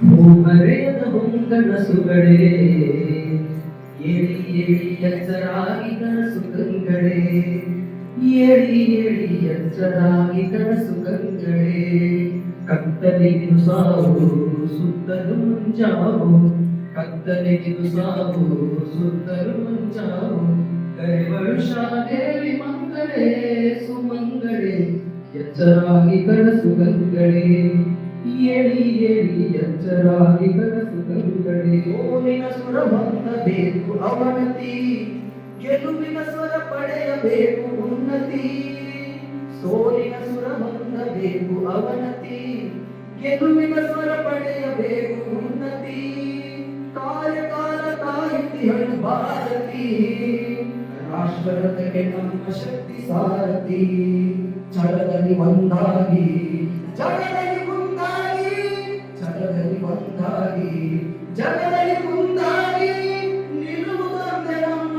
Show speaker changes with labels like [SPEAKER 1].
[SPEAKER 1] ಹೂಮರೆಯದ ಹೊಂಗನಸುಗಳೇ ಏಳಿ ಏಳಿ ಎಚ್ಚರಾಗಿ ಕನಸು ಕಂಗಳೇ ಏಳಿ ಏಳಿ ಎಚ್ಚರಾಗಿ ಕನಸು ಕಂಗಳೇ ಕತ್ತಲೆಗಿದು ಸಾವು, ಸುತ್ತಲು ಮುಂಜಾವು, ಕತ್ತಲೆಗಿದು ಸಾವು, ಸುತ್ತಲು ಮುಂಜಾವು. ಶಾದೇವಿ ಮಂಗಳೇ, ಸುಮಂಗಳೇ ಎಚ್ಚರಾಗಿ ಕನಸು ಕಂಗಳೇ ಏಳಿ ಏಳಿ ಎಚ್ಚರಾಗಿ ಕನಸು ಕಂಗಳೇ ಓನಿನ ಸುರ ಹೊಂದಬೇಕು ಅವನತಿ, ಗೆಲುವಿನ ಸ್ವರ ಪಡೆಯಬೇಕು ಉನ್ನತಿ. ಸೋಲಿನ ಸುರ ಹೊಂದಬೇಕು ಅವನತಿ, ಗೆಲುವಿನ ಸ್ವರ ಪಡೆಯಬೇಕು ಉನ್ನತಿ. ಕಾರ್ಯಕಾಲ ಕಾಯುತ್ತಿಹಳು ಭಾರತಿ ರಾಷ್ಟ್ರದಕ್ಕೆ ನಮ್ಮ ಶಕ್ತಿ ಸಾರತಿ ಛಳದಲ್ಲಿ ಒಂದಾಗಿ ಛಳದಲ್ಲಿ ಒಂದಾಗಿ ಜಗದಲ್ಲಿ ಮುಂದಾಗಿ ನಿಲ್ಲುವುದೊಂದೇ ನಮ್ಮ